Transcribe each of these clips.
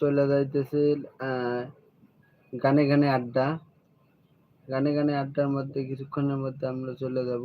চলে যাইতেছে গানে গানে আড্ডা। গানে গানে আড্ডার মধ্যে কিছুক্ষণের মধ্যে আমরা চলে যাব।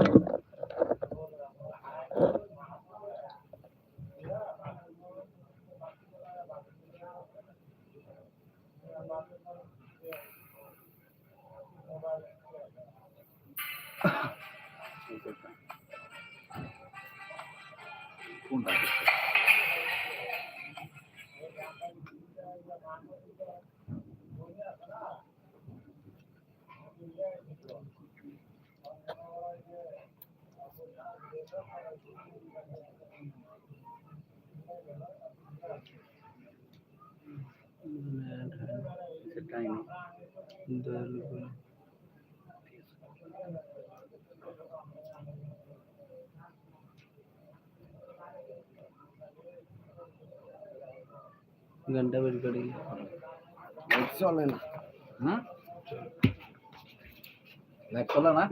দয়ালু করে। গানটা বের করি চলে না। হুম? লাইভ চলে না?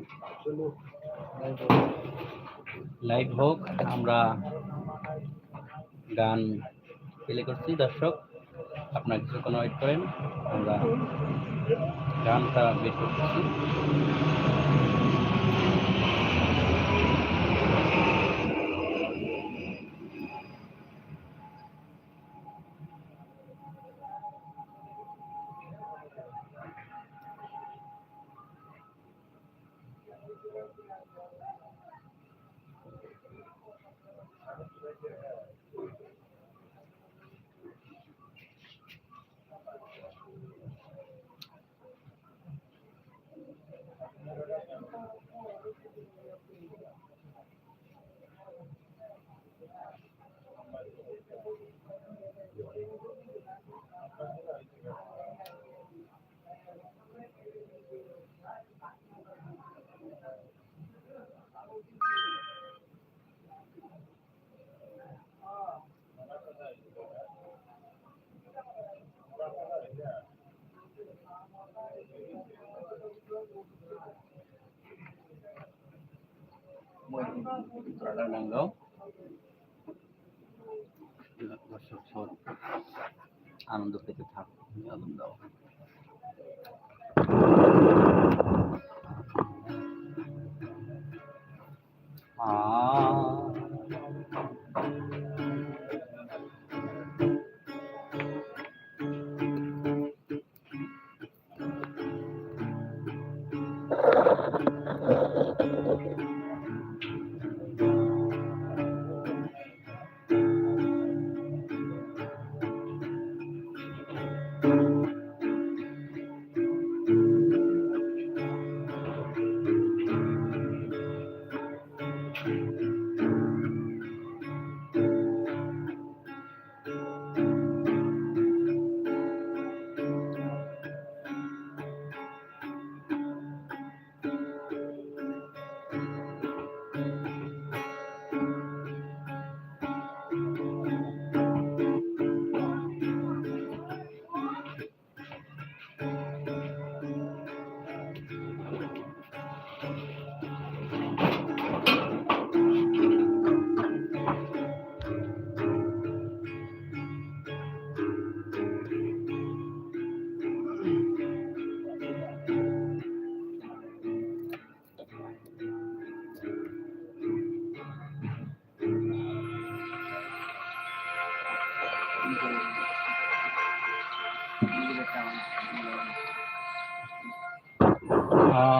লাইভ হোক আমরা গান প্লে করছি। দর্শক আপনারা কিছুক্ষণ ওয়েট করেন আমরা গানটা বের করতেছি গান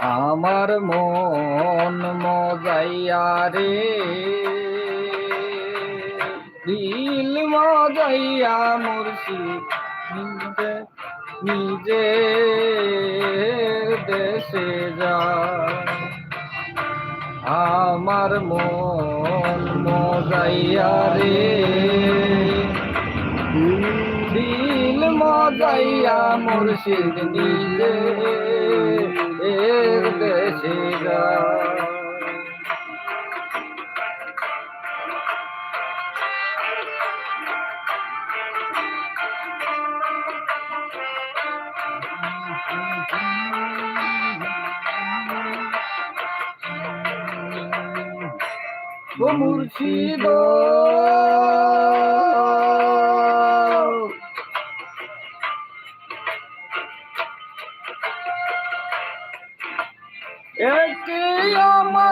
আমার মন মজাইয়া রে। দিল মজাইয়া মুর্শিদ নিজে নিজে দেশে যা আমার মন মজাইয়া রে। মজাইয়া মুর্শিদ নিজে এর দেশে ও মুর্শিদ।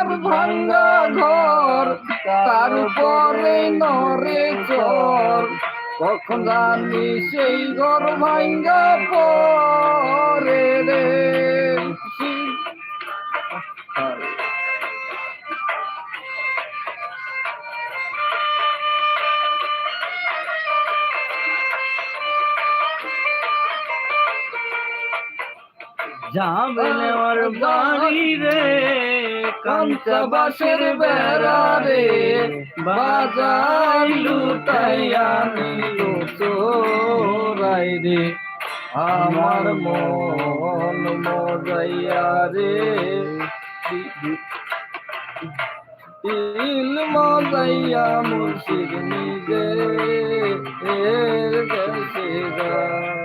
আমার ভাঙ্গা ঘর, তার উপরে নরে চর। কখন জানি সেই ঘর ভাঙ্গা পরে রে। যাবে আমার বাড়ি রে। কাঞ্চা বাসের বেড়া রে বাজাই লুটাইয়া নিল চোরাই রে আমার মন মজাইয়া রে। দিল মজাইয়া মুর্শিদ নিজে এর দেশে যায়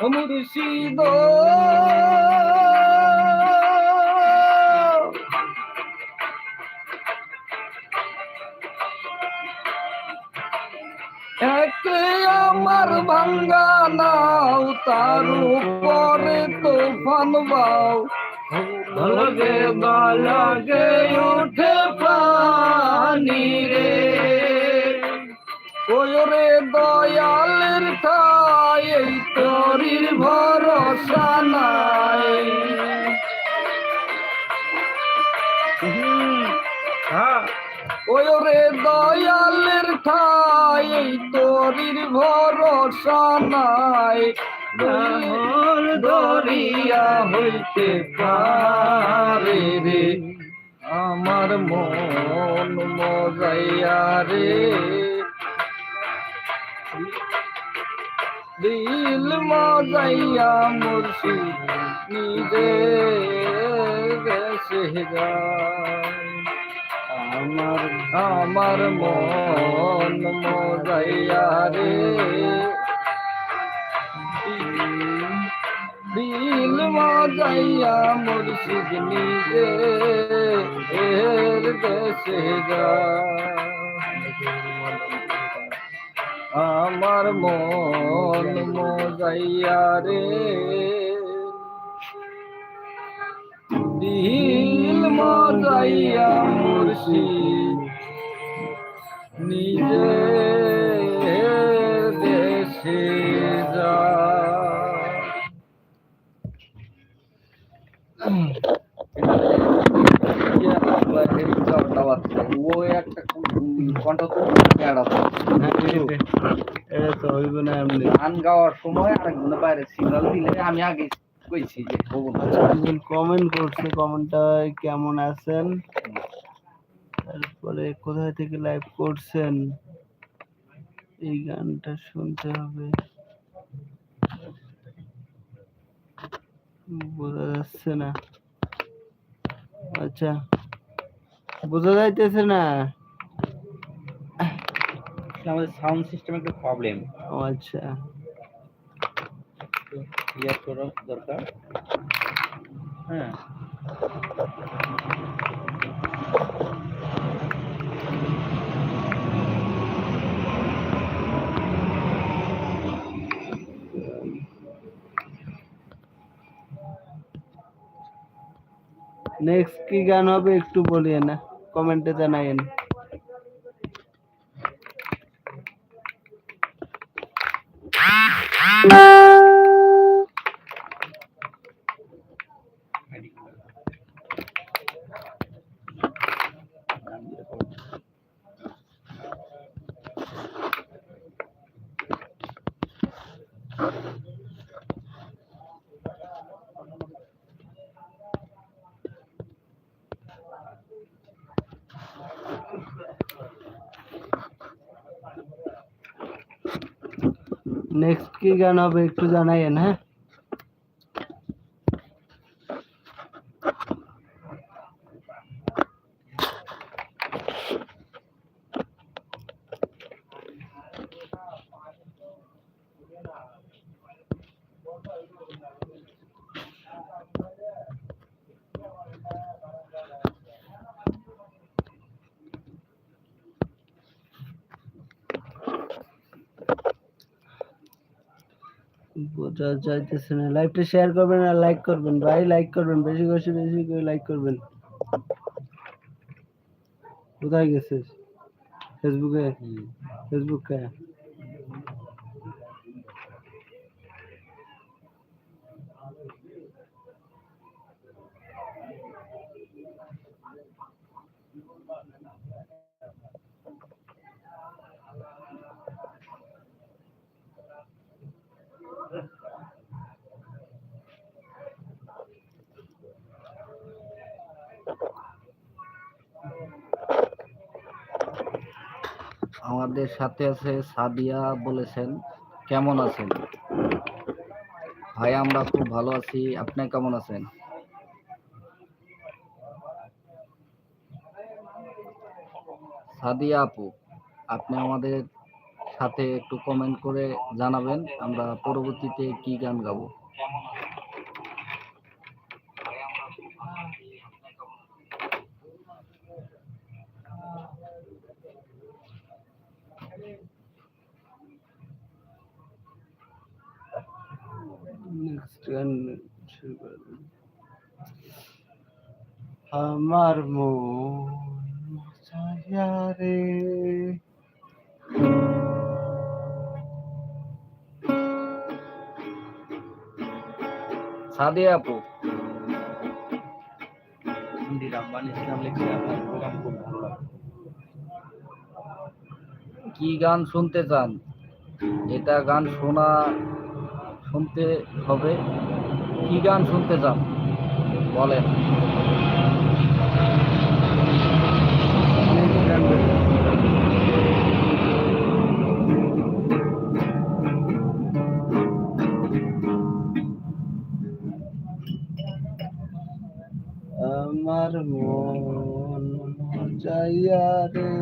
মুর্শিদ একে আমার ভাঙ্গা নাও তার উপরে তোফান বাও। লগে লগে উঠে পানি রে। ওরে দয়ালের ঠাই এই তরির ভরসা নাই। ওরে দয়ালের ঠাই এই তরির ভরসা নাই। দরিয়া হইতে পারে রে। আমার মন মজাইয়া রে। দিল মজাইয়া মুর্শিদ নিজে যায় আমার আমার মন মজাইয়া রে। দিল মজাইয়া মুর্শিদ নিজে এর দেশে যায় আমার মন মজাইয়া রে। দিল মজাইয়া মুর্শিদ নিজে দেশে যায় ও একটা কণ্ঠ তো এটা তো হইব না এমনি। গান গাওয়ার সময় আরেকজনের বাইরে সিগন্যাল দিলে আমি আগে কইছি যে একজন কমেন্ট করছে কমেন্টটা কেমন আছেন? তারপরে কোথায় থেকে লাইভ করছেন? এই গানটা শুনতে হবে। বোঝা যাচ্ছে না। আচ্ছা বোঝা যাইতেছে না। আমাদের সাউন্ড সিস্টেম একটা প্রবলেম ও আচ্ছা। ক্লিয়ার করা দরকার। হ্যাঁ। নেক্সট কি গান হবে একটু বলিয়ে না কমেন্টে নেক্সট কি গান হবে একটু জানাইন হ্যাঁ বোঝা যাইতেছে না। লাইভটা শেয়ার করবেন আর লাইক করবেন। ভাই লাইক করবেন। বেশি বেশি বেশি করে লাইক করবেন। কোথায় গেছিস? ফেসবুকে হুম। ফেসবুকে আমাদের সাথে আছে সাদিয়া বলেছেন, কেমন আছেন? ভাই, আমরা খুব ভালো আছি। আপনি কেমন আছেন? সাদিয়া আপু, আপনি আমাদের সাথে একটু কমেন্ট করে জানাবেন, আমরা পরবর্তীতে কি গান গাবো নেক্সট গান শুরু করে দিন। আমার মন ছায়া রে। সাদিয়া আপু। হিন্দি রামবান ইসলাম লিখছে আপনার প্রোগ্রাম খুব ভালো লাগে। কি গান শুনতে চান? এটা গান শোনা শুনতে হবে কি গান শুনতে চান বলেন। আমার মন যাইয়া রে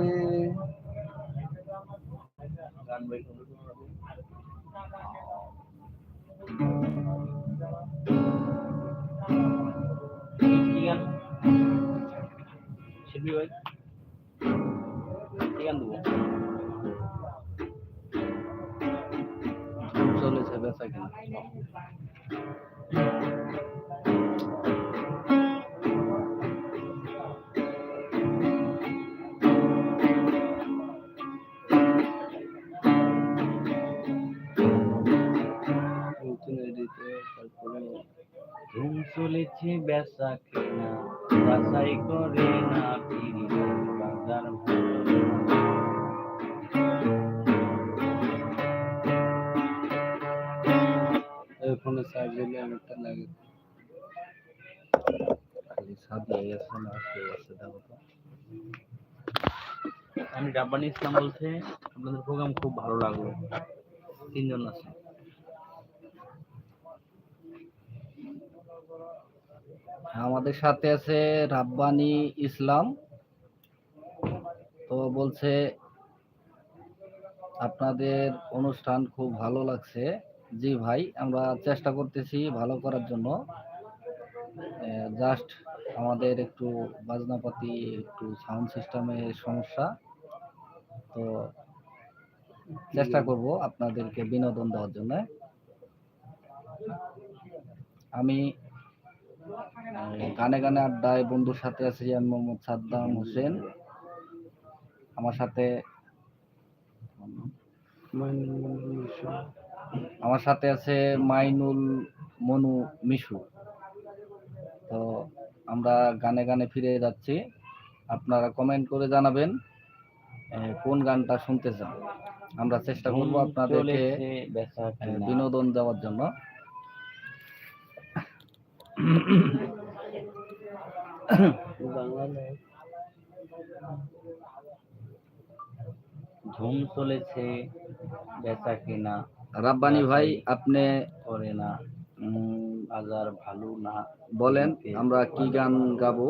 শিল্পী ভাই গান দেবো চলেছে বেচা কিনা চলেছে বেচা কেনা। বাছাই করে না বাজার। ফোনে চার্জ দিলে একটা লাগে। আমি রাব্বানি ইসলাম বলছে, আপনাদের প্রোগ্রাম খুব ভালো লাগল। তিনজন আছে আমাদের সাথে আছে রাব্বানি ইসলাম। তো বলছে, আপনাদের অনুষ্ঠান খুব ভালো লাগছে। জি ভাই, আমরা চেষ্টা করতেছি ভালো করার জন্য। জাস্ট আমাদের একটু বাজনাপাতি, একটু সাউন্ড সিস্টেমের সমস্যা। তো চেষ্টা করব আপনাদেরকে বিনোদন দেওয়ার জন্য। আমি গানে গানে আড্ডায় বন্ধুর সাথে আছি আমি মোহাম্মদ সাদ্দাম হোসেন। আমার সাথে আমার সাথে আছে মাইনুল মনু মিশু। তো আমরা গানে গানে ফিরে যাচ্ছি। আপনারা কমেন্ট করে জানাবেন কোন গানটা শুনতে চান। আমরা চেষ্টা করব আপনাদেরকে বিনোদন দেওয়ার জন্য। ঘুম চলেছে বেচা কেনা। রাব্বানি ভাই আপনি করে না। বাজার ভালো না। বলেন আমরা কি গান গাবো?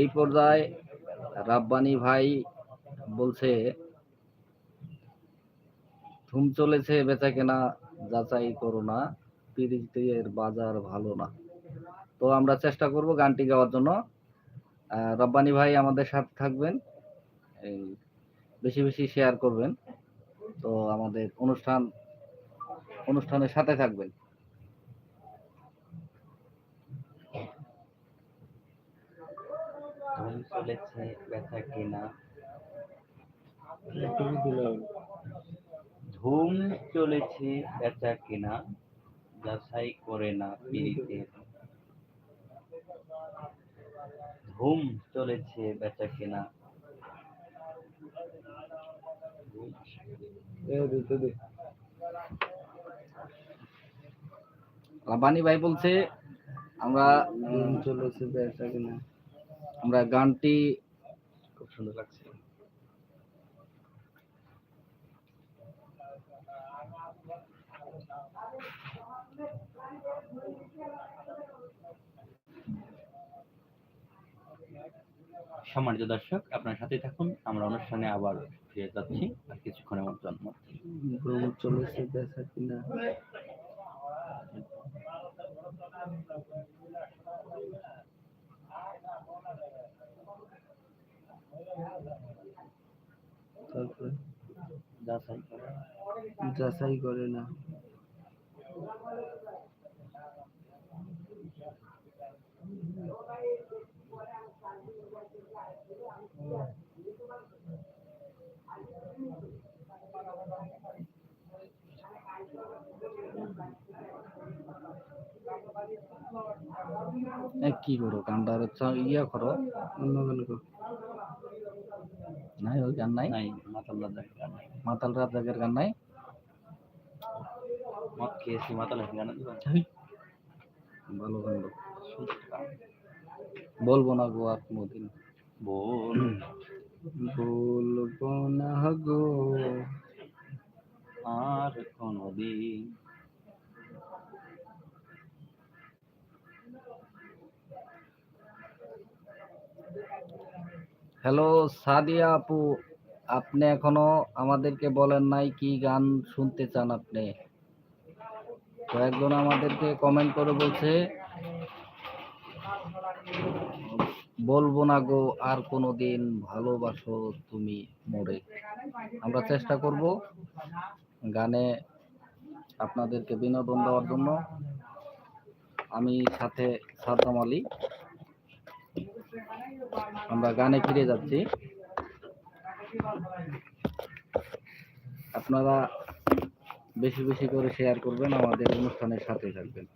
এই পর্যায়ে রাব্বানি ভাই বলছে ধুম চলেছে বেচা কেনা যাচাই করো না। পিরিতের বাজার ভালো না। তো আমরা চেষ্টা করব গানটি গাওয়ার জন্য। রব্বানি ভাই আমাদের সাথে থাকবেন এই বেশি বেশি শেয়ার করবেন। তো আমাদের অনুষ্ঠান অনুষ্ঠানের সাথে থাকবেন। চলেছে বেচা কেনা। ধুম চলেছে বেচা কেনা। যাচাই করে না পিড়িতে। ধুম চলেছে বেচা কেনা? বাণী ভাই বলছে আমরা ঘুম চলেছে বেচা কেনা। আমরা গানটি খুব সুন্দর লাগছে। সম্মানিত দর্শক আপনার সাথে থাকুন। আমরা অনুষ্ঠানে আবার ফিরে যাচ্ছি। আর কিছুক্ষণের মধ্যে ভ্রমণ চলেছে বেচা কিনা। তারপরে? যাচাই করে। যাচাই করে না। কি করো গানটার চ- ইয়া করো। অন্য গান কর। নাই ওই গান নাই। নাই মাতাল রাজার গান মাতাল রাজাকের গান নাই। মদ খেয়েছি মাতাল গান ভালো গান। বলব না গো আর কোনোদিন। বল বলব না গো আর কোনদিন। হ্যালো সাদিয়া আপু আপনি এখনও আমাদেরকে বলেন নাই কি গান শুনতে চান আপনি? কয়েকজন আমাদেরকে কমেন্ট করে বলছে বলব না গো, আর কোনোদিন ভালোবাসো তুমি মোরে। আমরা চেষ্টা করব গানে আপনাদেরকে বিনোদন দেওয়ার জন্য। আমি সাথে সাদ্দাম আলী। আমরা গানে ফিরে যাচ্ছি। আপনারা বেশি বেশি করে শেয়ার করবেন, আমাদের অনুষ্ঠানের সাথে থাকবেন।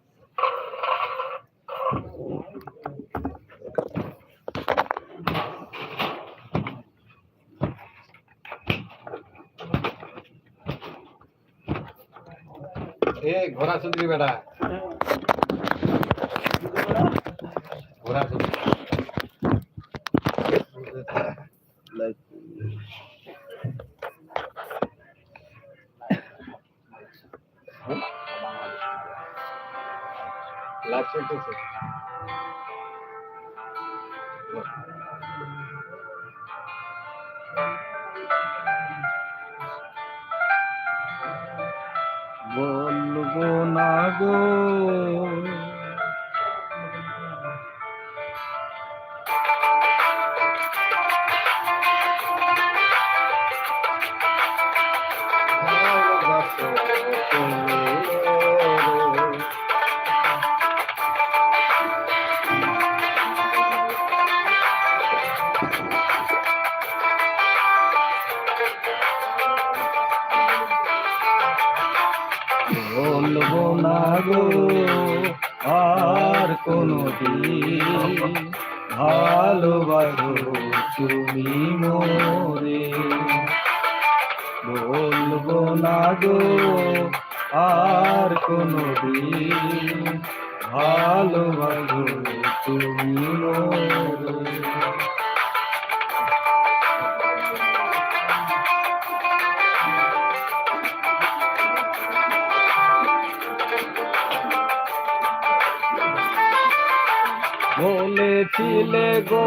এ ঘোড়া সুন্দরী বেটা ঘোড়া সুন্দরী লাইভ চলতেছে বলব না তুমি মোরে। বলব না গো আর কোনো ভালোবাসো তুমি মোরে। বলেছিলে গো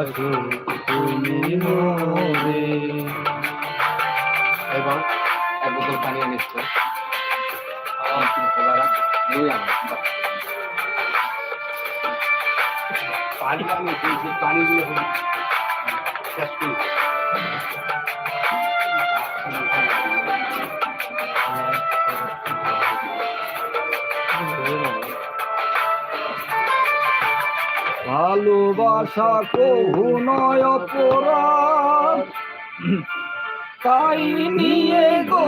ভালোবাসো তুমি মোরে এবং এক বোতল পানি এনেছে পানি পানি পানি ভালোবাসা কহু নয় অপরাধ। তাই নিয়ে গো,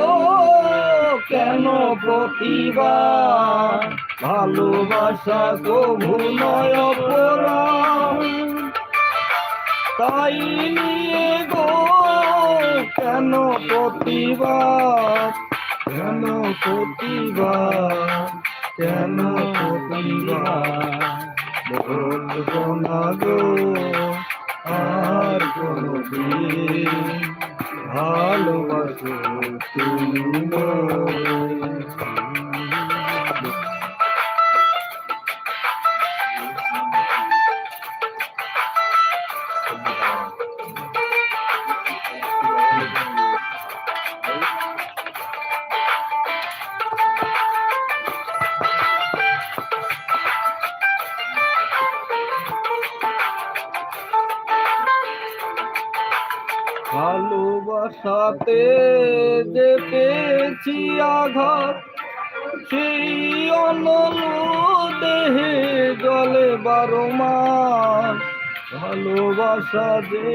কেন প্রতিবাদ? ভালোবাসা কহু নয় অপরাধ। তাই নিয়ে গো, কেন প্রতিবাদ? কেন প্রতিবাদ? কেন প্রতিবাদ? বলব না গো আর কোনো দিন ভালোবাসো তুমি ভালোবাসাতে যে পেয়েছি আঘাত, সেই অনল দেহে জলে বারো মাস। ভালোবাসা যে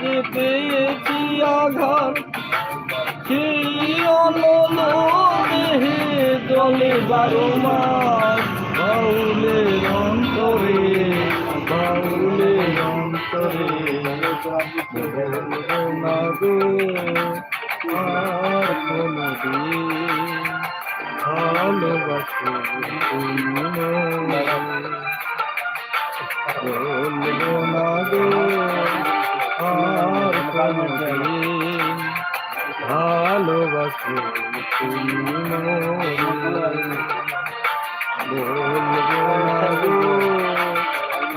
যে পেয়েছি আঘাত, সেই অনল দেহে জলে বারো মাস। বাউলে অন্তরে বাউলে অন্তরে বলব না গো আর কোনদিন ভালোবাসো তুমি। বলব না গো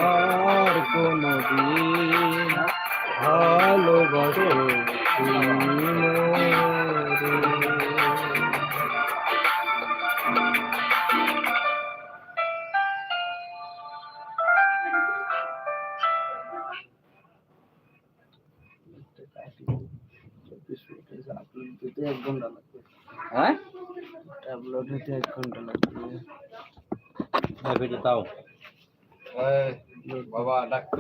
আর কোনদিন ভালোবাসো তুমি মোরে। বলব না গো আর কোনদিন ভালোবাসো এক ঘণ্টা লাগবে হ্যাঁ আপলোড হতে এক ঘণ্টা লাগবে ভিডিও দাও বাবা ডাক্তার